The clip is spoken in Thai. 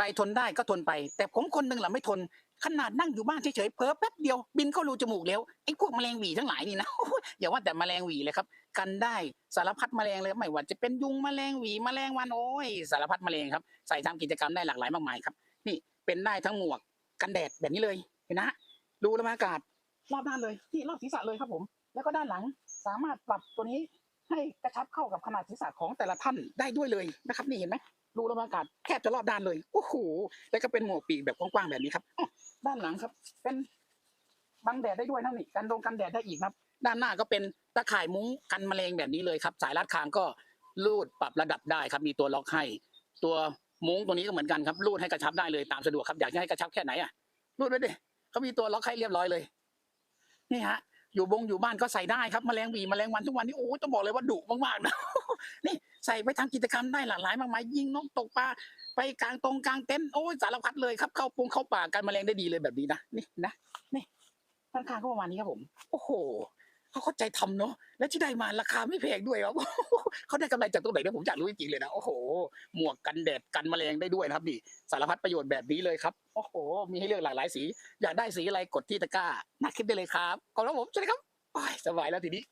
รทนได้ก็ทนไป แต่ผมคนหนึ่งแหละไม่ทน ขนาดนั่งอยู่บ้านเฉยๆเพ้อแป๊บเดียวบินเข้ารูจมูกแล้วไอ้พวกแมลงหวีทั้งหลายนี่นะอย่าว่าแต่แมลงหวีเลยครับ กันได้สารพัดแมลงเลยไม่ว่าจะเป็นยุงแมลงหวีแมลงวันโอ้ยสารพัดแมลงครับ ใส่ทำกิจกรรมได้หลากหลายมากมายครับ นี่เป็นได้ทั้งหมวกกันแดดแบบนี้เลยเห็นนะฮะดูระบายอากาศรอบด้านเลยที่รอบศีรษะเลยครับผม แล้วก็ด้านหลังสามารถปรับตัวนี้ให้กระชับเข้ากับขนาดศีรษะของแต่ละท่านได้ด้วยเลยนะครับ นี่เห็นไหม รูระบายอากาศแคบจะรอบด้านเลยโอ้โหแล้วก็เป็นหมวกปีกแบบกว้างๆแบบนี้ครับด้านหลังครับ เป็นบังแดดได้ด้วยนะนี่กันดงกันแดดได้อีกครับ ด้านหน้าก็เป็นตะข่ายมุ้งกันแมลงแบบนี้เลยครับ สายรัดคางก็รูดปรับระดับได้ครับ มีตัวล็อกให้ตัวมุ้งตัวนี้ก็เหมือนกันครับรูดให้กระชับได้เลยตามสะดวกครับอยากให้กระชับแค่ไหนอะรูดไว้ดิเขามีตัวล็อกให้เรียบร้อยเลย นี่ฮะ อยู่บงอยู่บ้านก็ใส่ได้ครับแมลงวีแมลงวันทุกวันนี้โอ้ต้องบอกเลยว่าดุมากๆนะนี่ ส่ไปทำกิจกรรมได้หลากหลายมากมายยิงนกตกปลาไปกลางตรงกลางเต็นท์โอ้ยสารพัดเลยครับเข้าปงเข้าป่ากันแมลงได้ดีเลยแบบนี้นะนี่นะนี่ท่านข้างก็ประมาณนี้ครับผม โอ้โหเขาเข้าใจทำเนาะและที่ได้มาราคาไม่แพงด้วยครับเขาได้กำไรจากตรงไหนเนี่ยผมอยากรู้จริงๆเลยนะโอ้โห หมวกกันแดดกันแมลงได้ด้วยนะครับนี่สารพัดประโยชน์แบบนี้เลยครับโอ้โห มีให้เลือกหลากหลายสี อยากได้สีอะไรกดที่ตะกร้าหน้าคลิปได้เลยครับขอบคุณครับผมสวัสดีครับโอ้ยสบายแล้วทีนี้